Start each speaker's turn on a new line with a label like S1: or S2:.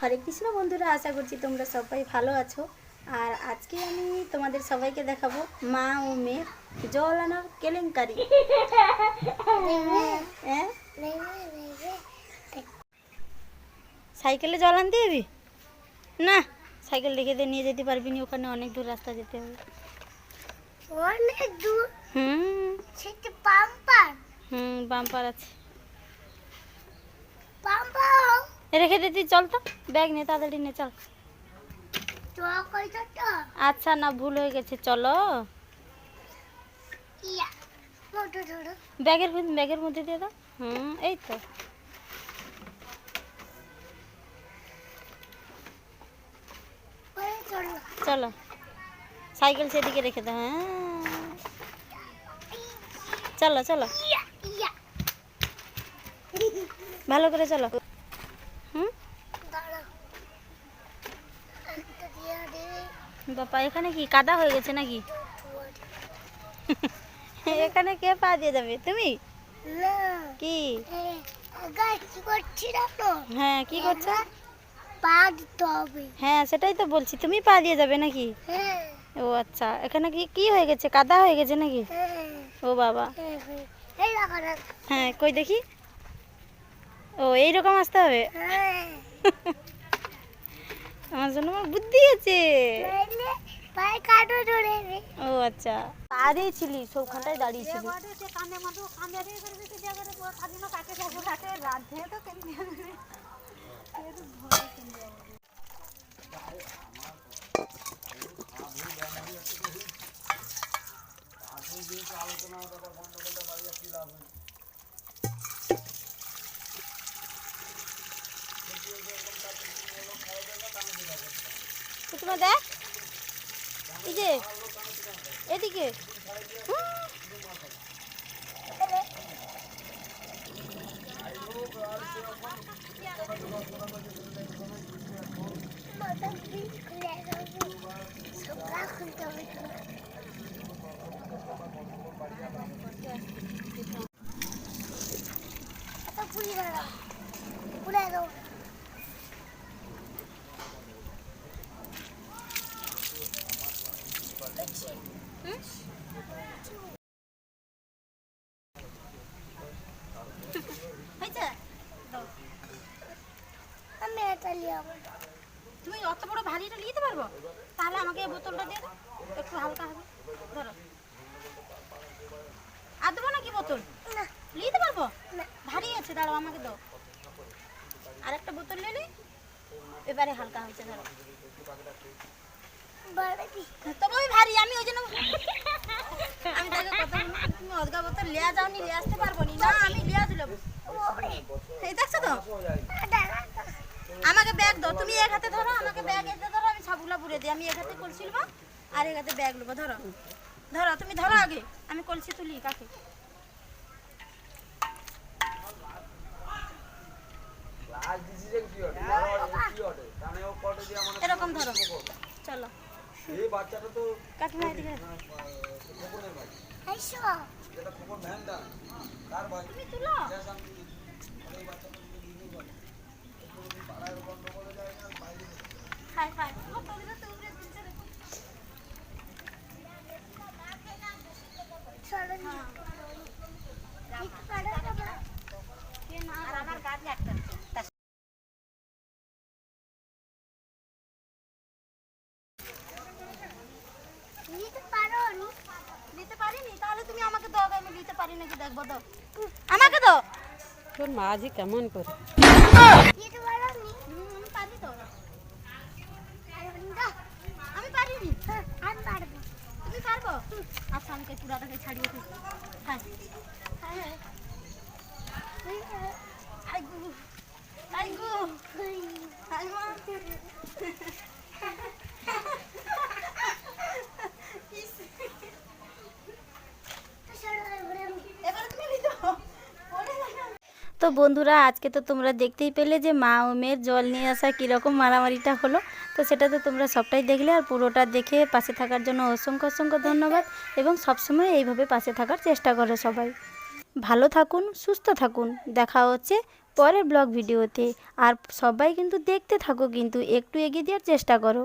S1: হরে কৃষ্ণ বন্ধুরা আশা করছি তোমরা সবাই ভালো আছো। আর আজকে আমি তোমাদের সবাইকে দেখাবো মা ও মেয়ের জল আনার কেলেঙ্কারি। হ্যাঁ? সাইকেলে জল আনতে যাবি? না সাইকেল রেখে দিয়ে নিয়ে যেতে পারবি না ওখানে অনেক দূর রাস্তা যেতে হবে।
S2: অনেক দূর।
S1: হুম।
S2: সেটা পাম্পার
S1: হুম বাম্পার আছে।
S2: পাম্পার
S1: রেখে দে তুই চল তো। ব্যাগ নে, তাড়াতাড়ি নে, চল। আচ্ছা না, ভুল হয়ে গেছে, চলো। ব্যাগের ব্যাগের মধ্যে দিয়ে দাও। হুম, এই তো।
S2: চলো।
S1: সাইকেল সেদিকে রেখে দাও হ্যাঁ। চলো চলো। ভালো করে চলো। হুম বাবা এখানে কি? কাদা হয়ে গেছে নাকি? এখানে কে পা দিয়ে যাবে? তুমি? কি?
S2: করছি
S1: হ্যাঁ কি করছ?
S2: পা দিতে হবে।
S1: হ্যাঁ সেটাই তো বলছি। তুমি পা দিয়ে যাবে নাকি?
S2: হ্যাঁ।
S1: ও আচ্ছা এখানে কি কি হয়ে গেছে? কাদা হয়ে গেছে নাকি?
S2: হ্যাঁ।
S1: ও বাবা।
S2: হ্যাঁ, হ্যাঁ
S1: কই দেখি? ও এইরকম আসতে হবে?
S2: হ্যাঁ।
S1: আমার জন্য আমার বুদ্ধি আছে। ও আচ্ছা। দাঁড়িয়েছিলি সবখানটায় দাঁড়িয়েছিলি তোমার দেখ এই যে এদিকে।
S2: পুড়ে দাও
S1: হয়েছে
S2: আমি এটা নিয়ে যাব
S1: তুমি অত বড় ভারীটা নিয়ে যেতে পারব? তাহলে আমাকে এই বোতলটা দিয়ে দাও। একটু হালকা হবে। ধরো। আর দেবো নাকি বোতল?
S2: না।
S1: নিয়ে পারব? ভারী আছে দাঁড়াও আমাকে দাও। আর একটা বোতল নিলে এবারে হালকা হয়েছে ধরো। তবে ওই ভারী আমি ওই জন্য আমি তাকে কথা তুমি অদগা বোতল লিয়া যাওনি লিয়ে আসতে পারব না। আমি লিয়া দিলাম এই দেখছ তো আমাকে ব্যাগ দাও তুমি এক হাতে ধরো আমাকে ব্যাগ এতে ধরো আমি সবগুলো পুরে দিই। আমি এক হাতে কলসি নেব আর এক হাতে ব্যাগ নেব ধরো। ধরো তুমি ধরো আগে। আমি কলসি তুলি কাকে? এরকম ধরো। চলো।
S3: এই বাচ্চাটা তো
S1: কাকিমা এদিকে
S2: এসো
S3: ভ্যানটা। কার ভাই?
S1: তুমি তুলো। আমাকে দাও আগে, আমি নিতে পারি নাকি দেখব দাও আমাকে দাও
S4: তোর মাঝি কেমন করে
S1: আমাকে পুরাটাকে ছাড়িয়ে হ্যাঁ
S2: হ্যাঁ
S1: আই গু আই গু আই মা ইস, এবারে তুমি নিতে তো বন্ধুরা, আজকে তো তোমরা দেখতেই পেলে যে মা ও মেয়ের জল নিয়ে আসা কীরকম মারামারিটা হলো। তো সেটা তো তোমরা সবটাই দেখলে আর পুরোটা দেখে পাশে থাকার জন্য অসংখ্য অসংখ্য ধন্যবাদ এবং সবসময় এইভাবে পাশে থাকার চেষ্টা করো সবাই। ভালো থাকুন, সুস্থ থাকুন। দেখা হচ্ছে পরের ব্লগ ভিডিওতে। আর সবাই কিন্তু দেখতে থাকো কিন্তু একটু এগিয়ে দেওয়ার চেষ্টা করো।